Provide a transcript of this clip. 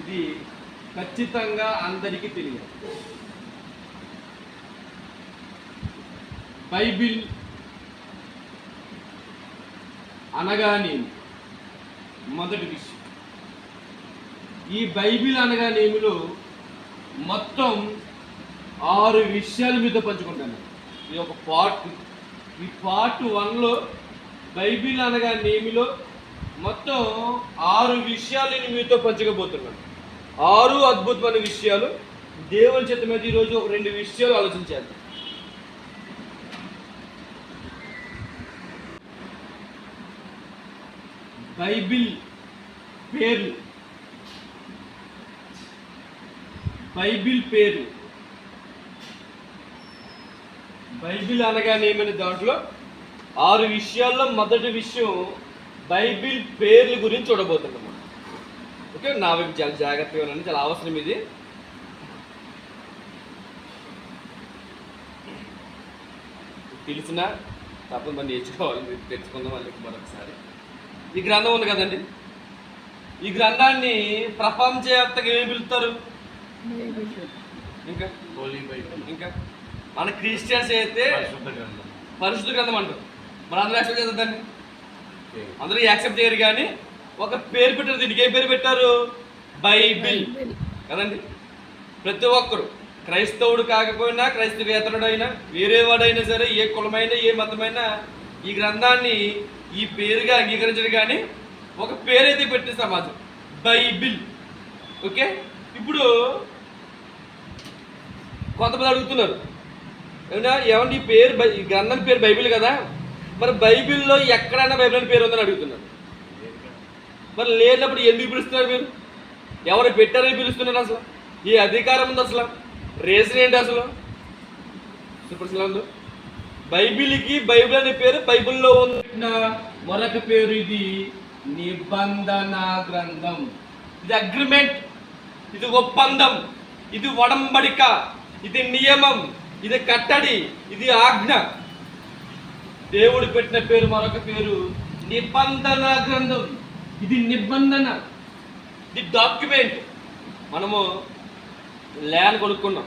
ఇది ఖచ్చితంగా అందరికీ తెలియదు. బైబిల్ అనగానే మొదటి విషయం. ఈ బైబిల్ అనగానేమిలో మొత్తం ఆరు విషయాలు మీద పంచుకుంటాను. ఇది ఒక పార్ట్. ఈ పార్ట్ వన్లో బైబిల్ అనగా నేమిలో మొత్తం ఆరు విషయాలు నేను మీతో పంచకపోతున్నాను ఆరు అద్భుతమైన విషయాలు. దేవుని చేత మీద ఈరోజు ఒక రెండు విషయాలు ఆలోచించాను బైబిల్ పేరు బైబిల్ పేరు బైబిల్ అనగానేమని దాంట్లో? ఆరు విషయాల్లో మొదటి విషయం బైబిల్ పేర్ల గురించి చూడబోతున్నాం. ఓకే నా వైపు చాలా జాగ్రత్తగా ఉండండి చాలా అవసరం ఇది. తెలిసిన తప్పని మనం నేర్చుకోవాలి మీరు తెచ్చుకుందాం మళ్ళీ మరొకసారి. ఈ గ్రంథం ఉంది కదండి? ఈ గ్రంథాన్ని ప్రపంచవ్యాప్తంగా ఏమి పిలుస్తారు? ఇంకా? ఇంకా? మన క్రిస్టియన్స్ అయితే పరిశుద్ధ గ్రంథం. అంటారు. మన అందరూ చేద్దండి ఓకే. అందరూ యాక్సెప్ట్ చేయరు కానీ ఒక పేరు పెట్టారు దీనికి ఏ పేరు పెట్టారు? బైబిల్. కదండి? ప్రతి ఒక్కరు క్రైస్తవుడు కాకపోయినా క్రైస్తవేతరుడైనా వేరే వాడైనా సరే ఏ కులమైనా ఏ మతమైనా ఈ గ్రంథాన్ని ఈ పేరుగా అంగీకరించడు కానీ ఒక పేరైతే పెట్టే సమాజం. బైబిల్. ఓకే? ఇప్పుడు కొంతమంది అడుగుతున్నారు. ఏమన్నా ఏమన్నా ఈ పేరు ఈ గ్రంథం పేరు బైబిల్ కదా? మరి బైబిల్లో ఎక్కడైనా బైబిల్ అని పేరు ఉందని అడుగుతున్నారు మరి లేనప్పుడు ఎందుకు పిలుస్తున్నారు మీరు? ఎవరు పెట్టారని పిలుస్తున్నారు అసలు? ఈ అధికారం ఉంది అసలు? రీజన్ ఏంటి అసలు? ఉందో? బైబిల్కి బైబిల్ అనే పేరు బైబిల్లో ఉన్న మరొక పేరు ఇది నిబంధన గ్రంథం. ఇది అగ్రిమెంట్. ఇది ఒప్పందం. ఇది ఒడంబడిక. ఇది నియమం. ఇది కట్టడి. ఇది ఆజ్ఞ. దేవుడు పెట్టిన పేరు మరొక పేరు నిబంధన గ్రంథం. ఇది నిబంధన. ఇది డాక్యుమెంట్ మనము ల్యాండ్ కొనుక్కున్నాం.